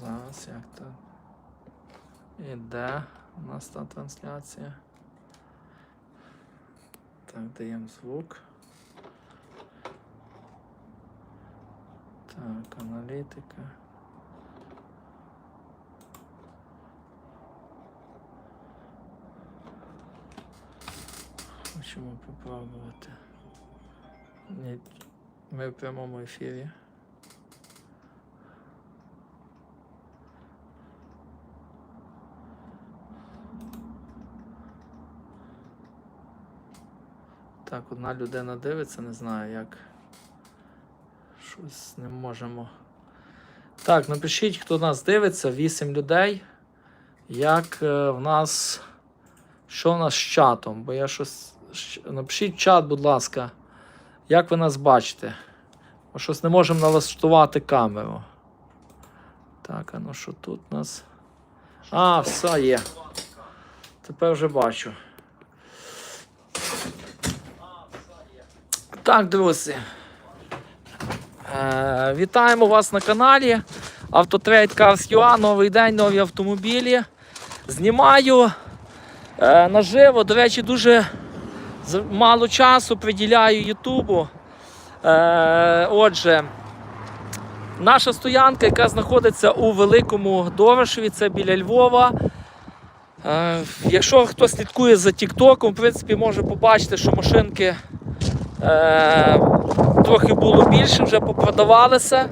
Зараз як то іде у нас та трансляція. Так, даємо звук. Так, аналітика. Хочемо попробувати. Ми в прямому ефірі. Одна людина дивиться, не знаю як. Щось не можемо. Так, напишіть, хто нас дивиться, 8 людей. Як е, в нас. Що в нас з чатом? Бо я щось. Напишіть чат, будь ласка, як ви нас бачите. Бо щось не можемо налаштувати камеру. Так, а ну що тут у нас? А, все є. Тепер вже бачу. Так, друзі. Е, вітаємо вас на каналі Автотрейд Cars UA. Новий день, нові автомобілі. Знімаю е, наживо. До речі, дуже мало часу приділяю Ютубу. Е, отже, наша стоянка, яка знаходиться у Великому Дорошеві, це біля Львова. Якщо хто слідкує за Тіктоком, в принципі, може побачити, що машинки е, трохи було більше, вже попродавалися.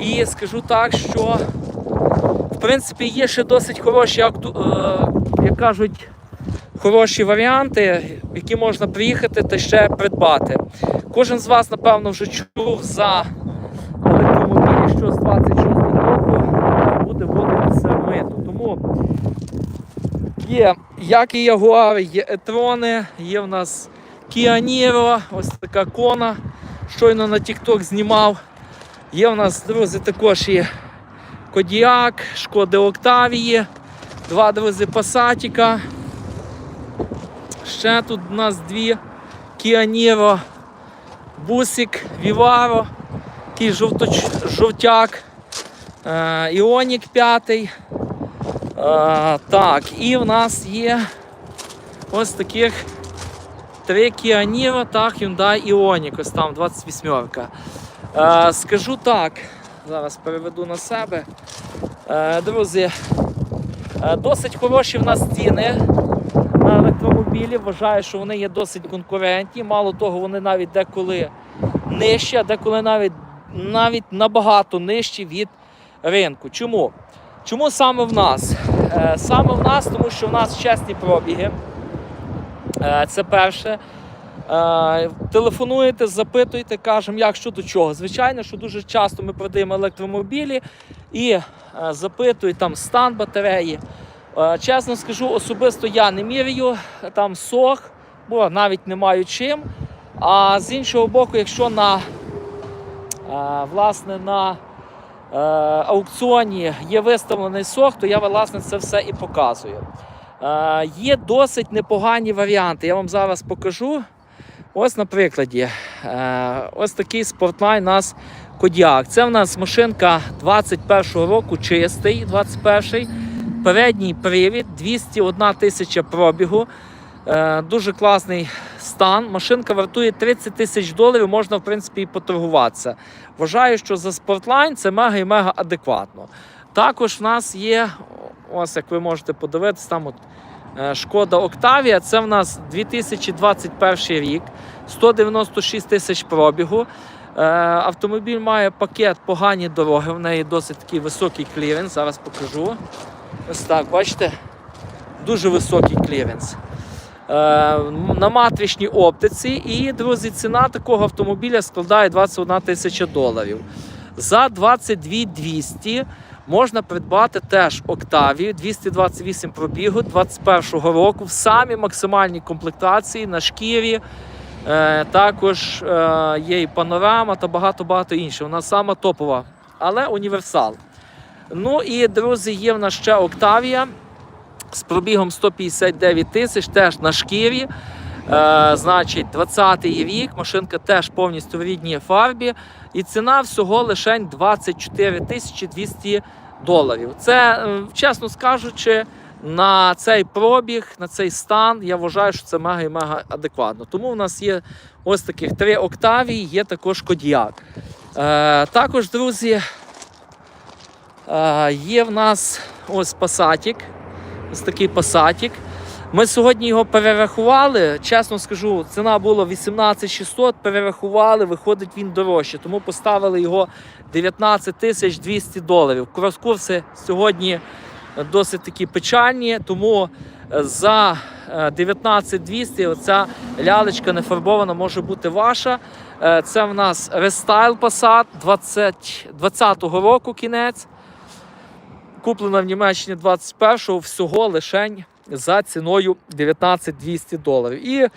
І скажу так, що в принципі є ще досить хороші, акту- е, як кажуть, хороші варіанти, які можна приїхати та ще придбати. Кожен з вас, напевно, вже чув за електромобілі, що з 26 року буде вводитися мито. Тому є як і Ягуари, є Етрони, є в нас Kia ось така кона. Щойно на TikTok знімав. Є в нас, друзі, також і Кодіак, Шкоди Октавії, два друзі Пасатіка. Ще тут у нас дві Kia Бусик, Віваро, такий жовточ... жовтяк, е, Іонік 5. Е, так, і в нас є ось таких три Kia Niro та Hyundai Ioniq, ось там 28 е, Скажу так, зараз переведу на себе. Е, друзі, е, досить хороші в нас ціни на електромобілі. Вважаю, що вони є досить конкурентні. Мало того, вони навіть деколи нижчі, а деколи навіть, навіть набагато нижчі від ринку. Чому? Чому саме в нас? Е, Саме в нас, тому що в нас чесні пробіги. Е, Це перше. Е, Телефонуєте, запитуєте, кажемо, як що до чого. Звичайно, що дуже часто ми продаємо електромобілі і е, запитують там стан батареї. Чесно скажу, особисто я не міряю там сох, бо навіть не маю чим. А з іншого боку, якщо на, власне, на аукціоні є виставлений сох, то я власне це все і показую. Е, Є досить непогані варіанти. Я вам зараз покажу. Ось на прикладі. Е, Ось такий спортлайн у нас Кодіак. Це в нас машинка 21-го року, чистий, 21-й. Передній привід, 201 тисяча пробігу. Е, Дуже класний стан. Машинка вартує 30 тисяч доларів, можна в принципі і поторгуватися. Вважаю, що за спортлайн це мега і мега адекватно. Також в нас є, ось як ви можете подивитися, там от е, Шкода Октавія. Це в нас 2021 рік, 196 тисяч пробігу. Е, Автомобіль має пакет погані дороги, в неї досить такий високий кліренс. Зараз покажу. Ось так, бачите? Дуже високий кліренс. Е, на матричній оптиці. І, друзі, ціна такого автомобіля складає 21 тисяча доларів. За 22 200 можна придбати теж Октавію 228 пробігу 21 року в самій максимальній комплектації на шкірі. Е, також е, є і панорама та багато-багато інше. Вона сама топова, але універсал. Ну і, друзі, є в нас ще Октавія з пробігом 159 тисяч, теж на шкірі. Е, значить, 20-й рік, машинка теж повністю в рідній фарбі. І ціна всього лише 24 тисячі 200 доларів. Це, е, чесно скажучи, на цей пробіг, на цей стан, я вважаю, що це мега і мега адекватно. Тому в нас є ось таких три Октавії, є також Кодіак. Е, також, друзі, е, є в нас ось Пасатік. Ось такий Пасатік. Ми сьогодні його перерахували. Чесно скажу, ціна була 18600, перерахували, виходить він дорожче. Тому поставили його 19 тисяч 200 доларів. Крос-курси сьогодні досить такі печальні, тому е, за е, 19200 оця лялечка нефарбована може бути ваша. Е, Це в нас рестайл Passat 20, 20-го року кінець. Куплена в Німеччині 21-го всього лишень за ціною 19200 доларів. І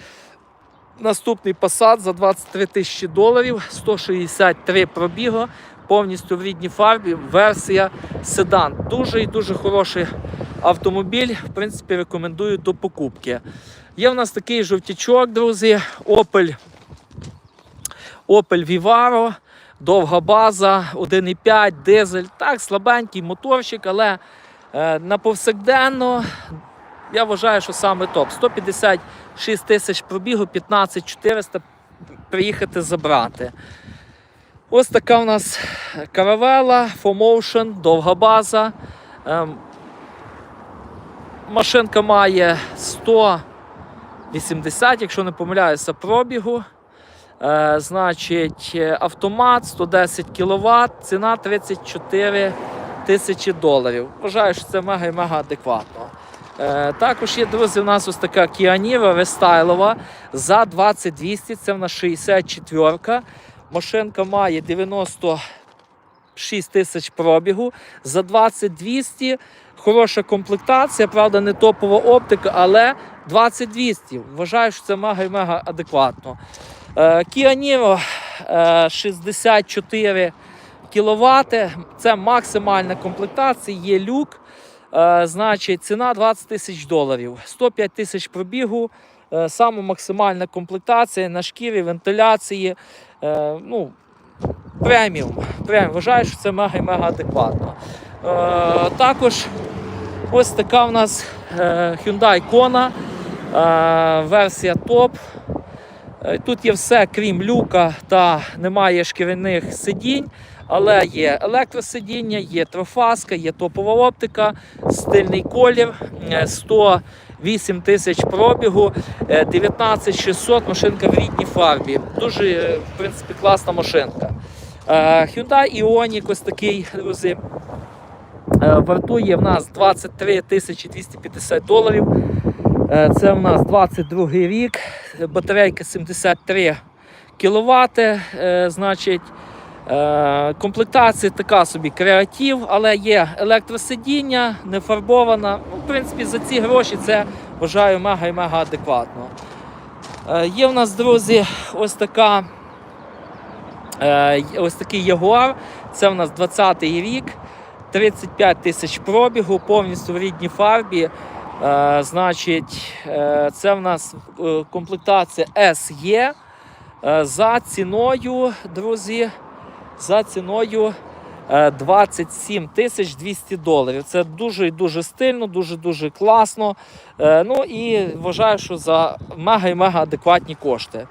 наступний Passat за 23 тисячі доларів, 163 пробігу, повністю в рідній фарбі, версія седан. Дуже і дуже хороший автомобіль. В принципі, рекомендую до покупки. Є в нас такий жовтячок, друзі, Opel, Opel Vivaro. Довга база, 1,5 дизель. Так, слабенький моторчик, але е, на повсякденно я вважаю, що саме топ. 156 тисяч пробігу, 15 400 приїхати забрати. Ось така у нас каравела, FoMotion, довга база. Ем, машинка має 180, якщо не помиляюся, пробігу. Е, значить, автомат 110 кВт, ціна 34 тисячі доларів. Вважаю, що це мега і мега адекватно. Е, також є, друзі, у нас ось така Kia рестайлова за 2200, це в нас 64 Машинка має 96 тисяч пробігу. За 2200 хороша комплектація, правда, не топова оптика, але 2200. Вважаю, що це мега і мега адекватно. Kia Niro е, 64 кВт. Це максимальна комплектація, є люк. Е, Значить, ціна 20 тисяч доларів, 105 тисяч пробігу, е, саме максимальна комплектація на шкірі, вентиляції. е, Ну, преміум. преміум. Вважаю, що це мега-мега адекватно. Також ось така в нас Hyundai Kona, версія топ. Тут є все, крім люка та немає шкіряних сидінь, але є електросидіння, є трофаска, є топова оптика, стильний колір, е, 108 тисяч пробігу, е, 19600 машинка в рідній фарбі. Дуже, е, в принципі, класна машинка. Е, Hyundai Ioniq ось такий, друзі, е, вартує в нас 23 тисячі 250 доларів. Е, Це в нас 22 рік, батарейка 73 кВт. Значить, е, комплектація така собі креатив, але є електросидіння, не фарбована. Ну, В принципі, за ці гроші це вважаю мега і мега адекватно. Е, Є в нас, друзі, ось така. е, Ось такий Ягуар. Це в нас 20-й рік, 35 тисяч пробігу, повністю в рідній фарбі. Е, значить, е, це в нас е, комплектація SE е, за ціною, друзі, за ціною е, 27 тисяч 200 доларів. Це дуже і дуже стильно, дуже дуже класно. Е, ну і вважаю, що за мега і мега адекватні кошти.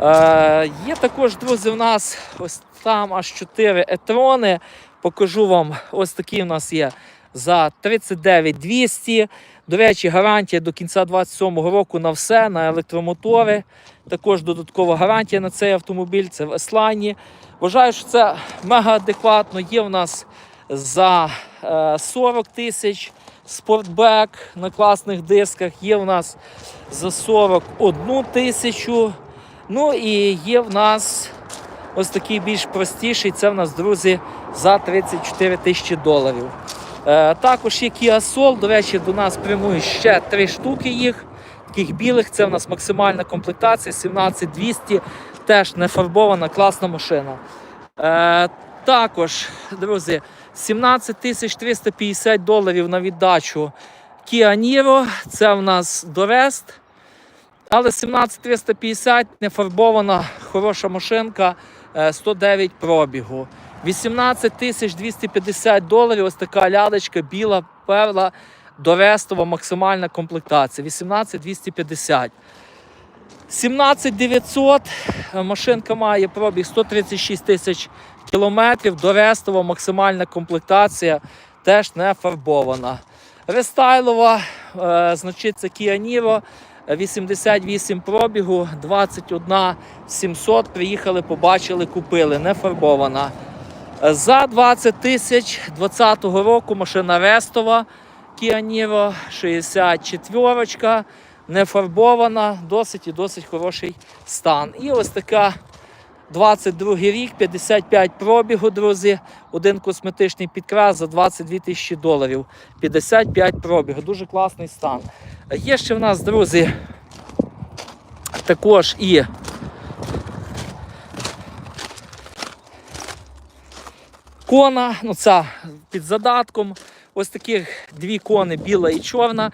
Е, є також, друзі, у нас ось там аж 4 етрони. Покажу вам, ось такі у нас є за 39 200. До речі, гарантія до кінця 2027 року на все, на електромотори. Також додаткова гарантія на цей автомобіль, це в Еслані. Вважаю, що це мега адекватно. Є в нас за е, 40 тисяч спортбек на класних дисках. Є в нас за 41 тисячу. Ну і є в нас ось такий більш простіший. Це в нас, друзі, за 34 тисячі доларів. Е, також є Kia Soul, до речі, до нас прямують ще три штуки їх. Таких білих, це в нас максимальна комплектація 17200, теж не фарбована, класна машина. Е, також, друзі, 17 350 доларів на віддачу Kia Niro, це в нас Дорест. Але 17350 не фарбована, хороша машинка, 109 пробігу. 18 тисяч 250 доларів. Ось така лялечка, біла перла, дорестова, максимальна комплектація. 18 250. 17900. е, Машинка має пробіг 136 тисяч кілометрів. Дорестова, максимальна комплектація. Теж не фарбована. Рестайлова, е, значить, це Kia. 88 пробігу, 21 700. Приїхали, побачили, купили, не фарбована. За 20 тисяч 2020 року машина Рестова Kia Niro 64 не фарбована, досить і досить хороший стан. І ось така 22 рік, 55 пробігу, друзі. Один косметичний підкрас за 22 тисячі доларів. 55 пробігу, дуже класний стан. Є ще в нас, друзі, також і кона, ну ця під задатком. Ось таких дві кони, біла і чорна.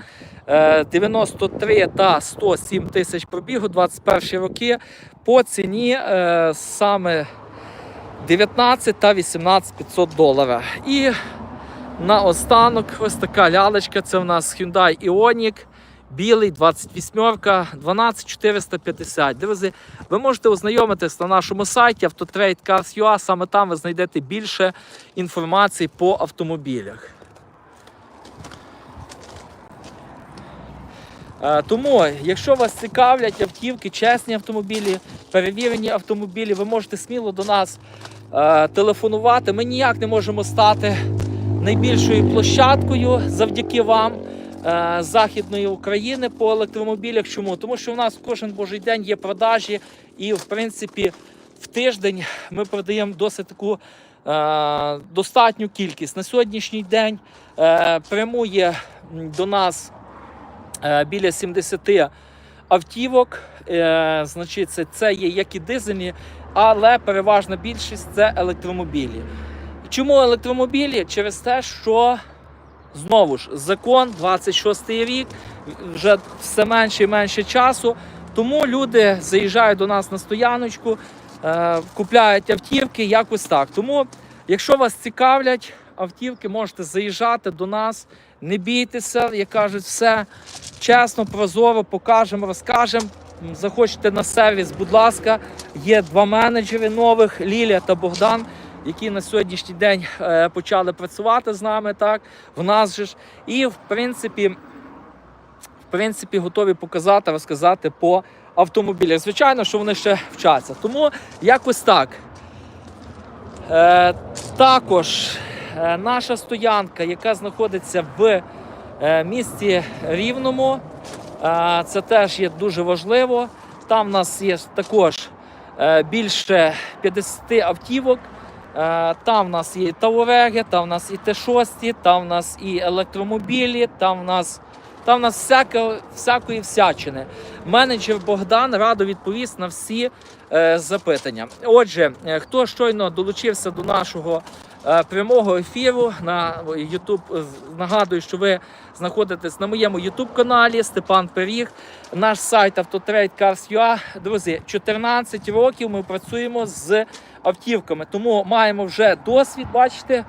Е, 93 та 107 тисяч пробігу, 21 роки. По ціні е, саме 19 та 18 500 доларів. І наостанок ось така лялечка. Це в нас Hyundai Ioniq. Білий 28 12450. Друзі, ви можете ознайомитись на нашому сайті Autotrade Cars.ua. Саме там ви знайдете більше інформації по автомобілях. Тому, якщо вас цікавлять автівки, чесні автомобілі, перевірені автомобілі, ви можете сміло до нас е, телефонувати. Ми ніяк не можемо стати найбільшою площадкою завдяки вам е, Західної України по електромобілях. Чому? Тому що в нас кожен божий день є продажі, і в принципі в тиждень ми продаємо досить таку е, достатню кількість. На сьогоднішній день е, прямує до нас е, біля 70 автівок. Е, значить, це, це є як і дизельні, але переважна більшість це електромобілі. Чому електромобілі? Через те, що знову ж закон, 26 й рік, вже все менше і менше часу. Тому люди заїжджають до нас на стояночку, е, купляють автівки, якось так. Тому, якщо вас цікавлять автівки, можете заїжджати до нас, не бійтеся, як кажуть, все чесно, прозоро покажемо, розкажемо. Захочете на сервіс, будь ласка, є два менеджери нових Лілія та Богдан, які на сьогоднішній день е, почали працювати з нами. Так, в нас же ж. І в принципі, в принципі, готові показати, розказати по автомобілях. Звичайно, що вони ще вчаться. Тому якось так. Е, також наша стоянка, яка знаходиться в е, місті Рівному, е, це теж є дуже важливо. Там в нас є також е, більше 50 автівок. Е, Там в нас є Тауреги, там в нас і Т6, там в нас і електромобілі, там в нас, там в нас всяке, всякої всячини. Менеджер Богдан радо відповість на всі е, запитання. Отже, е, хто щойно долучився до нашого е, прямого ефіру на YouTube, е, нагадую, що ви знаходитесь на моєму YouTube каналі Степан Періг, наш сайт Cars.ua. Друзі, 14 років ми працюємо з автівками, тому маємо вже досвід. Бачите,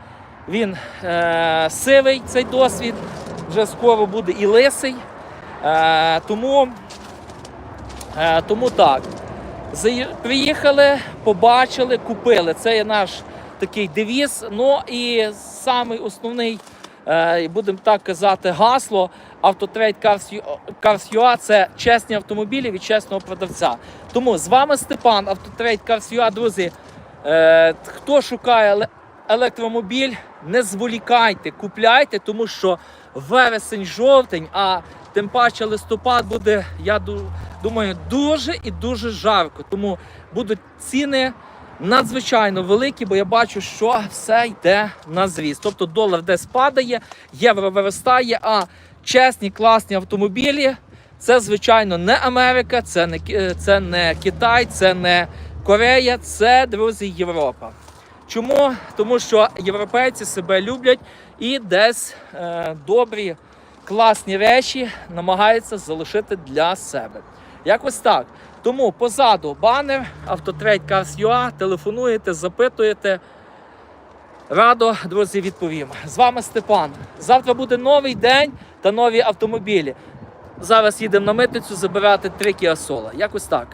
він е, сивий цей досвід, вже скоро буде і лисий. Е, тому, е, тому так. Приїхали, побачили, купили. Це є наш такий девіз. Ну і самий основний, е, будемо так казати, гасло Autotrade Cars.ua це чесні автомобілі від чесного продавця. Тому з вами Степан, Autotrade Cars.ua, друзі. Е, хто шукає електромобіль, не зволікайте, купляйте, тому що вересень, жовтень, а тим паче листопад буде, я ду- думаю, дуже і дуже жарко. Тому будуть ціни надзвичайно великі, бо я бачу, що все йде на зріст. Тобто долар десь падає, євро виростає, а чесні, класні автомобілі це, звичайно, не Америка, це не, це не Китай, це не Корея, це, друзі, Європа. Чому? Тому що європейці себе люблять і десь е, добрі, класні речі намагаються залишити для себе. Якось так. Тому позаду банер автотрейд Cars.ua, телефонуєте, запитуєте. Радо, друзі, відповім. З вами Степан. Завтра буде новий день та нові автомобілі. Зараз їдемо на митницю забирати три Soul. Якось так.